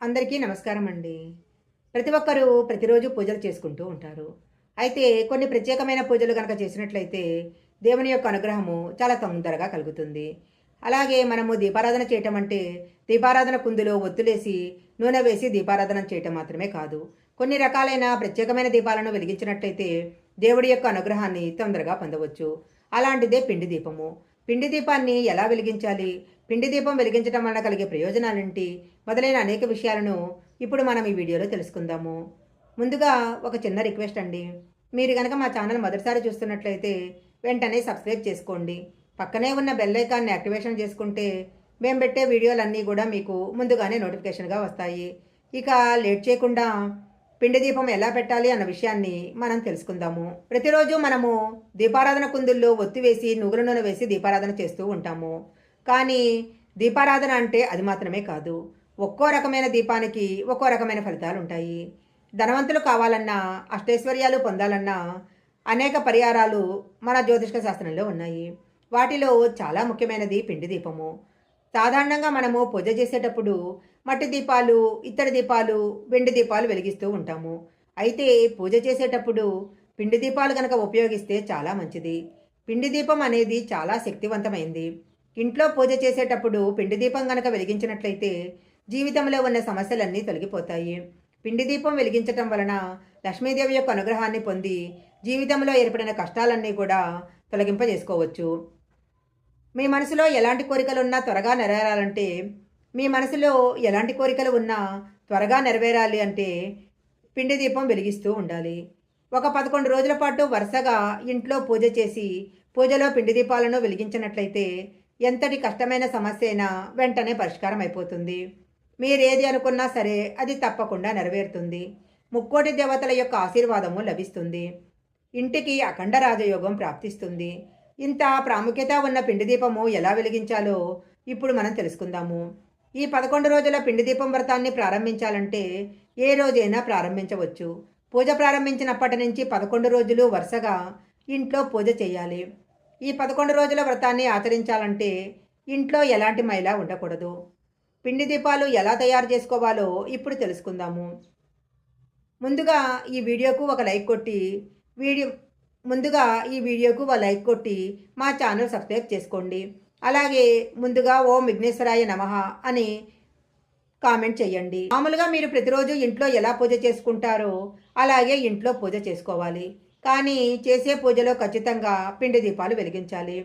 అందరికీ నమస్కారం అండి. ప్రతి ఒక్కరూ ప్రతిరోజు పూజలు చేసుకుంటూ ఉంటారు. అయితే కొన్ని ప్రత్యేకమైన పూజలు కనుక చేసినట్లయితే దేవుని యొక్క అనుగ్రహము చాలా తొందరగా కలుగుతుంది. అలాగే మనము దీపారాధన చేయటం అంటే దీపారాధన కుందులో ఒత్తులేసి నూనె వేసి దీపారాధన చేయటం మాత్రమే కాదు. కొన్ని రకాలైన ప్రత్యేకమైన దీపాలను వెలిగించినట్లయితే దేవుడి యొక్క అనుగ్రహాన్ని తొందరగా పొందవచ్చు. అలాంటిదే పిండి దీపము. పిండి దీపాన్ని ఎలా వెలిగించాలి? పిండి దీపం వెలిగించడం వలన కలిగే ప్రయోజనాలేంటి? మొదలైన అనేక విషయాలను ఇప్పుడు మనం ఈ వీడియోలో తెలుసుకుందాము. ముందుగా ఒక చిన్న రిక్వెస్ట్ అండి. మీరు కనుక మా ఛానల్ మొదటిసారి చూస్తున్నట్లయితే వెంటనే సబ్స్క్రైబ్ చేసుకోండి. పక్కనే ఉన్న బెల్ ఐకాన్ని యాక్టివేషన్ చేసుకుంటే మేము పెట్టే వీడియోలన్నీ కూడా మీకు ముందుగానే నోటిఫికేషన్గా వస్తాయి. ఇక లేట్ చేయకుండా పిండి దీపం ఎలా పెట్టాలి అన్న విషయాన్ని మనం తెలుసుకుందాము. ప్రతిరోజు మనము దీపారాధన కుందుల్లో ఒత్తి వేసి నువ్వుల నూనె వేసి దీపారాధన చేస్తూ ఉంటాము. కానీ దీపారాధన అంటే అది మాత్రమే కాదు. ఒక్కో రకమైన దీపానికి ఒక్కో రకమైన ఫలితాలు ఉంటాయి ధనవంతులు కావాలన్నా అష్టైశ్వర్యాలు పొందాలన్నా అనేక పరిహారాలు మన జ్యోతిష్క శాస్త్రంలో ఉన్నాయి. వాటిలో చాలా ముఖ్యమైనది పిండి దీపము. సాధారణంగా మనము పూజ చేసేటప్పుడు మట్టి దీపాలు ఇత్తడి దీపాలు వెండి దీపాలు వెలిగిస్తూ ఉంటాము. అయితే పూజ చేసేటప్పుడు పిండి దీపాలు కనుక ఉపయోగిస్తే చాలా మంచిది. పిండి దీపం అనేది చాలా శక్తివంతమైంది. ఇంట్లో పూజ చేసేటప్పుడు పిండి దీపం కనుక వెలిగించినట్లయితే జీవితంలో ఉన్న సమస్యలన్నీ తొలగిపోతాయి. పిండి దీపం వెలిగించటం వలన లక్ష్మీదేవి యొక్క అనుగ్రహాన్ని పొంది జీవితంలో ఏర్పడిన కష్టాలన్నీ కూడా తొలగింపజేసుకోవచ్చు. మీ మనసులో ఎలాంటి కోరికలు ఉన్నా త్వరగా నెరవేరాలంటే మీ మనసులో ఎలాంటి కోరికలు ఉన్నా త్వరగా నెరవేరాలి అంటే పిండి దీపం వెలిగిస్తూ ఉండాలి. ఒక పదకొండు రోజుల పాటు వరుసగా ఇంట్లో పూజ చేసి పూజలో పిండి దీపాలను వెలిగించినట్లయితే ఎంతటి కష్టమైన సమస్య అయినా వెంటనే పరిష్కారం అయిపోతుంది. మీరేది అనుకున్నా సరే అది తప్పకుండా నెరవేరుతుంది. ముక్కోటి దేవతల యొక్క ఆశీర్వాదము లభిస్తుంది. ఇంటికి అఖండ రాజయోగం ప్రాప్తిస్తుంది. ఇంత ప్రాముఖ్యత ఉన్న పిండి దీపము ఎలా వెలిగించాలో ఇప్పుడు మనం తెలుసుకుందాము. ఈ పదకొండు రోజుల పిండి దీపం వ్రతాన్ని ప్రారంభించాలంటే ఏ రోజైనా ప్రారంభించవచ్చు. పూజ ప్రారంభించినప్పటి నుంచి పదకొండు రోజులు వరుసగా ఇంట్లో పూజ చేయాలి. ఈ పదకొండు రోజుల వ్రతాన్ని ఆచరించాలంటే ఇంట్లో ఎలాంటి మైలా ఉండకూడదు. పిండి దీపాలు ఎలా తయారు చేసుకోవాలో ఇప్పుడు తెలుసుకుందాము. ముందుగా ఈ వీడియోకు ఒక లైక్ కొట్టి వీడియో ముందుగా ఈ వీడియోకు ఒక లైక్ కొట్టి మా ఛానల్ సబ్స్క్రైబ్ చేసుకోండి. అలాగే ముందుగా ఓం విఘ్నేశ్వరాయ నమః అని కామెంట్ చేయండి. మామూలుగా మీరు ప్రతిరోజు ఇంట్లో ఎలా పూజ చేసుకుంటారో అలాగే ఇంట్లో పూజ చేసుకోవాలి. కానీ చేసే పూజలో ఖచ్చితంగా పిండి దీపాలు వెలిగించాలి.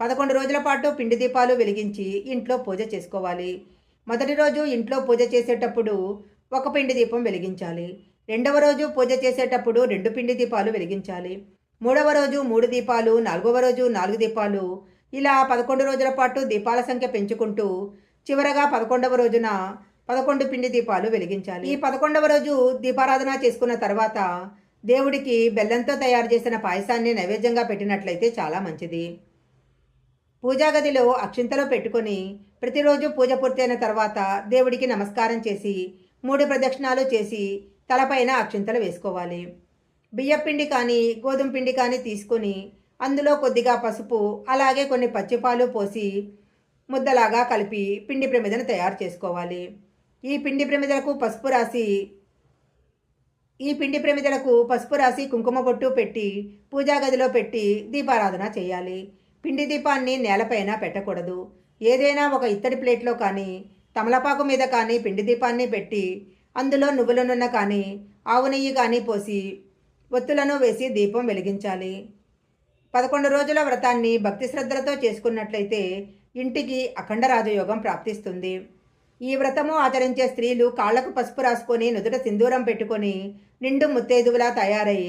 పదకొండు రోజుల పాటు పిండి దీపాలు వెలిగించి ఇంట్లో పూజ చేసుకోవాలి. మొదటి రోజు ఇంట్లో పూజ చేసేటప్పుడు ఒక పిండి దీపం వెలిగించాలి. రెండవ రోజు పూజ చేసేటప్పుడు రెండు పిండి దీపాలు వెలిగించాలి. మూడవ రోజు మూడు దీపాలు నాలుగవ రోజు నాలుగు దీపాలు. ఇలా పదకొండు రోజుల పాటు దీపాల సంఖ్య పెంచుకుంటూ చివరగా పదకొండవ రోజున పదకొండు పిండి దీపాలు వెలిగించాలి. ఈ పదకొండవ రోజు దీపారాధన చేసుకున్న తర్వాత దేవుడికి బెల్లంతో తయారు చేసిన పాయసాన్ని నైవేద్యంగా పెట్టినట్లయితే చాలా మంచిది. పూజా గదిలో అక్షింతలో పెట్టుకొని ప్రతిరోజు పూజ పూర్తయిన తర్వాత దేవుడికి నమస్కారం చేసి మూడు ప్రదక్షిణాలు చేసి తలపైన అక్షింతలు వేసుకోవాలి. బియ్యపిండి కానీ గోధుమ పిండి కానీ తీసుకొని అందులో కొద్దిగా పసుపు అలాగే కొన్ని పచ్చిపాలు పోసి ముద్దలాగా కలిపి పిండి ప్రమిదను తయారు చేసుకోవాలి. ఈ పిండి ప్రమిదలకు పసుపు రాసి ఈ పిండి ప్రమిదలకు పసుపు రాసి కుంకుమ బొట్టు పెట్టి పూజా గదిలో పెట్టి దీపారాధన చేయాలి. పిండి దీపాన్ని నేలపైన పెట్టకూడదు. ఏదైనా ఒక ఇత్తడి ప్లేట్లో కానీ తమలపాకు మీద కానీ పిండి దీపాన్ని పెట్టి అందులో నువ్వుల నూనె కానీ ఆవు నెయ్యి కానీ పోసి ఒత్తులను వేసి దీపం వెలిగించాలి. పదకొండు రోజుల వ్రతాన్ని భక్తి శ్రద్ధలతో చేసుకున్నట్లయితే ఇంటికి అఖండ రాజయోగం ప్రాప్తిస్తుంది. ఈ వ్రతము ఆచరించే స్త్రీలు కాళ్ళకు పసుపు రాసుకొని నుదుట సింధూరం పెట్టుకొని నిండు ముత్తైదువులా తయారై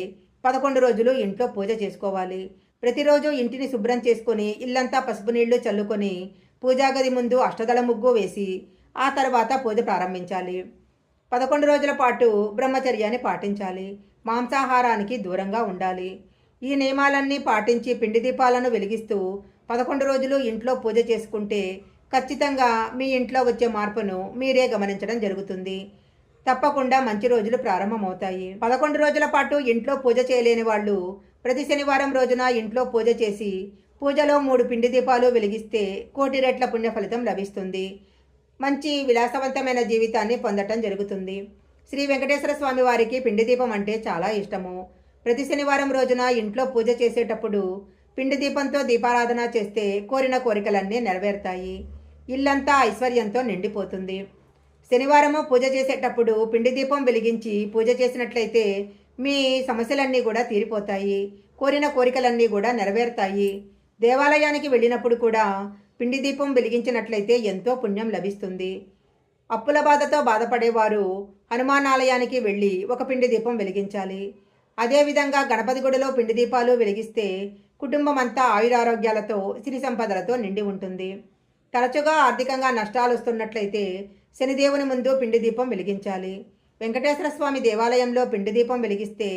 పదకొండు రోజులు ఇంట్లో పూజ చేసుకోవాలి. ప్రతిరోజు ఇంటిని శుభ్రం చేసుకొని ఇల్లంతా పసుపు నీళ్ళు చల్లుకొని పూజాగది ముందు అష్టదళ ముగ్గు వేసి ఆ తర్వాత పూజ ప్రారంభించాలి. పదకొండు రోజుల పాటు బ్రహ్మచర్యాన్ని పాటించాలి. మాంసాహారానికి దూరంగా ఉండాలి. ఈ నియమాలన్నీ పాటించి పిండి దీపాలను వెలిగిస్తూ పదకొండు రోజులు ఇంట్లో పూజ చేసుకుంటే ఖచ్చితంగా మీ ఇంట్లో వచ్చే మార్పును మీరే గమనించడం జరుగుతుంది. తప్పకుండా మంచి రోజులు ప్రారంభమవుతాయి. పదకొండు రోజుల పాటు ఇంట్లో పూజ చేయలేని వాళ్ళు ప్రతి శనివారం రోజున ఇంట్లో పూజ చేసి పూజలో మూడు పిండి దీపాలు వెలిగిస్తే కోటి రెట్ల పుణ్య ఫలితం లభిస్తుంది. మంచి విలాసవంతమైన జీవితాన్ని పొందటం జరుగుతుంది. శ్రీ వెంకటేశ్వర స్వామి వారికి పిండి దీపం అంటే చాలా ఇష్టము. ప్రతి శనివారం రోజున ఇంట్లో పూజ చేసేటప్పుడు పిండి దీపంతో దీపారాధన చేస్తే కోరిన కోరికలన్నీ నెరవేరుతాయి. ఇల్లంతా ఐశ్వర్యంతో నిండిపోతుంది. శనివారము పూజ చేసేటప్పుడు పిండి దీపం వెలిగించి పూజ చేసినట్లయితే మీ సమస్యలన్నీ కూడా తీరిపోతాయి. కోరిన కోరికలన్నీ కూడా నెరవేరుతాయి. దేవాలయానికి వెళ్ళినప్పుడు కూడా పిండి దీపం వెలిగించినట్లయితే ఎంతో పుణ్యం లభిస్తుంది. అప్పుల బాధతో బాధపడేవారు హనుమానాలయానికి వెళ్ళి ఒక పిండి దీపం వెలిగించాలి. అదేవిధంగా గణపతి గుడిలో పిండి దీపాలు వెలిగిస్తే కుటుంబం అంతా ఆయురారోగ్యాలతో సిరి సంపదలతో నిండి ఉంటుంది. తరచుగా ఆర్థికంగా నష్టాలు వస్తున్నట్లయితే శనిదేవుని ముందు పిండి దీపం వెలిగించాలి. వెంకటేశ్వర స్వామి దేవాలయంలో పిండి దీపం వెలిగిస్తే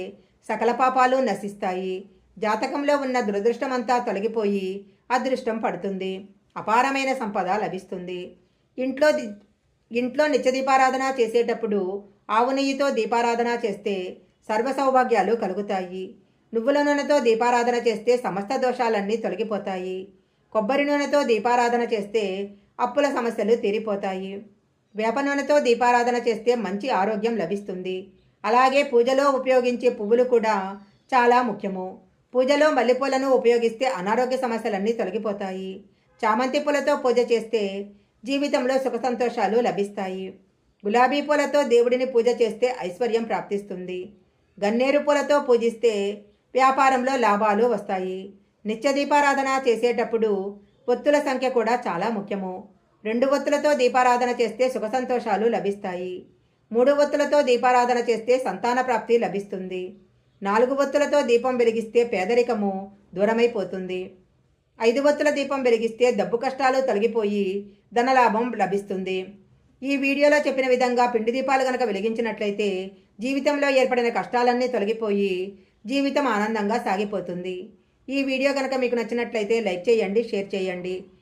సకల పాపాలు నశిస్తాయి. జాతకంలో ఉన్న దురదృష్టమంతా తొలగిపోయి అదృష్టం పడుతుంది. అపారమైన సంపద లభిస్తుంది. ఇంట్లో ఇంట్లో నిత్య దీపారాధన చేసేటప్పుడు ఆవు నెయ్యితో దీపారాధన చేస్తే సర్వ సౌభాగ్యాలు కలుగుతాయి. నువ్వుల నూనెతో దీపారాధన చేస్తే సమస్త దోషాలన్నీ తొలగిపోతాయి. కొబ్బరి నూనెతో దీపారాధన చేస్తే అప్పుల సమస్యలు తీరిపోతాయి. వేప నూనెతో దీపారాధన చేస్తే మంచి ఆరోగ్యం లభిస్తుంది. అలాగే పూజలో ఉపయోగించే పువ్వులు కూడా చాలా ముఖ్యము. పూజలో మల్లెపూలను ఉపయోగిస్తే అనారోగ్య సమస్యలన్నీ తొలగిపోతాయి. చామంతి పూలతో పూజ చేస్తే జీవితంలో సుఖ సంతోషాలు లభిస్తాయి. గులాబీ పూలతో దేవుడిని పూజ చేస్తే ఐశ్వర్యం ప్రాప్తిస్తుంది. గన్నేరు పూలతో పూజిస్తే వ్యాపారంలో లాభాలు వస్తాయి. నిత్య దీపారాధన చేసేటప్పుడు ఒత్తుల సంఖ్య కూడా చాలా ముఖ్యము. రెండు ఒత్తులతో దీపారాధన చేస్తే సుఖ సంతోషాలు లభిస్తాయి. మూడు ఒత్తులతో దీపారాధన చేస్తే సంతాన ప్రాప్తి లభిస్తుంది. నాలుగు ఒత్తులతో దీపం వెలిగిస్తే పేదరికము దూరమైపోతుంది. ఐదు ఒత్తుల దీపం వెలిగిస్తే డబ్బు కష్టాలు తొలగిపోయి ధనలాభం లభిస్తుంది. ఈ వీడియోలో చెప్పిన విధంగా పిండి దీపాలు గనక వెలిగించినట్లయితే జీవితంలో ఏర్పడిన కష్టాలన్నీ తొలగిపోయి జీవితం ఆనందంగా సాగిపోతుంది. ఈ వీడియో కనుక మీకు నచ్చినట్లయితే లైక్ చేయండి షేర్ చేయండి.